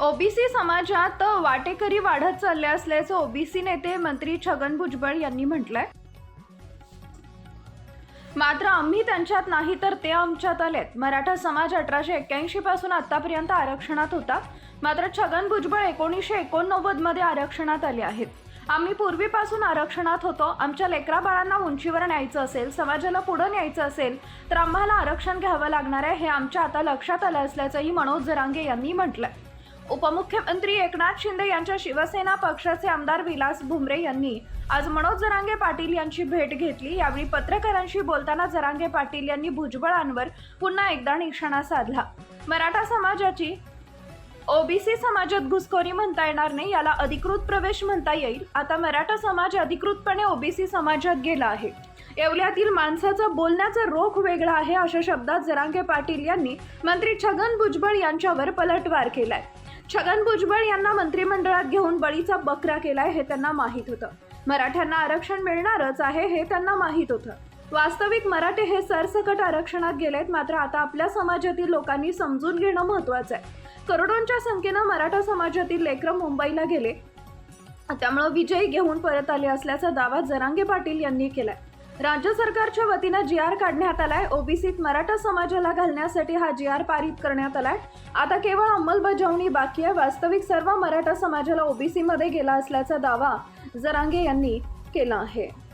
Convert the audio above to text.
OBC समाजात वाटेकरी वाढत चालले असल्याचं ओबीसी नेते मंत्री छगन भुजबळ यांनी म्हटलंय. मात्र आम्ही त्यांच्यात नाही तर ते आमच्यात आलेत. मराठा समाज अठराशे एक्क्याऐंशी पासून आतापर्यंत आरक्षणात होता. मात्र छगन भुजबळ एकोणीसशे एकोणनव्वदमध्ये आरक्षणात आले आहेत. आम्ही पूर्वीपासून आरक्षणात होतो. आमच्या लेकरा बाळांना उंचीवर न्यायचं असेल समाजाला पुढं न्यायचं असेल तर आम्हाला आरक्षण घ्यावं लागणार आहे हे आमच्या आता लक्षात आलं असल्याचंही मनोज जरांगे यांनी म्हटलंय. उपमुख्यमंत्री एकनाथ शिंदे यांच्या शिवसेना पक्षाचे आमदार विलास भुमरे यांनी आज मनोज जरांगे पाटील यांची भेट घेतली. यावेळी पत्रकारांशी बोलताना जरांगे पाटील यांनी भुजबळांवर पुन्हा एकदा निशाणा साधला. मराठा समाजाची ओबीसी समाजात घुसखोरी म्हणता येणार नाही याला अधिकृत प्रवेश म्हणता येईल. आता मराठा समाज अधिकृतपणे ओबीसी समाजात गेला आहे. येवल्यातील माणसाचा बोलण्याचा रोख वेगळा आहे अशा शब्दात जरांगे पाटील यांनी मंत्री छगन भुजबळ यांच्यावर पलटवार केलाय. छगन भुजबळ यांना मंत्रिमंडळात घेऊन बळीचा बकरा केलाय हे त्यांना माहीत होतं. मराठ्यांना आरक्षण मिळणारच आहे हे त्यांना माहीत होतं. वास्तविक मराठे हे सरसकट आरक्षणात गेलेत मात्र आता आपल्या समाजातील लोकांनी समजून घेणं महत्वाचं आहे. करोडोंच्या संख्येनं मराठा समाजातील लेकरं मुंबईला गेले. त्यामुळं विजयी घेऊन परत आले असल्याचा दावा जरांगे पाटील यांनी केलाय. राज्य सरकारच्या वतीनं जी आर काढण्यात आलाय. ओबीसीत मराठा समाजाला घालण्यासाठी हा जी आर पारित करण्यात आलाय. आता केवळ अंमलबजावणी बाकी आहे. वास्तविक सर्व मराठा समाजाला ओबीसीमध्ये गेला असल्याचा दावा जरांगे यांनी केला आहे.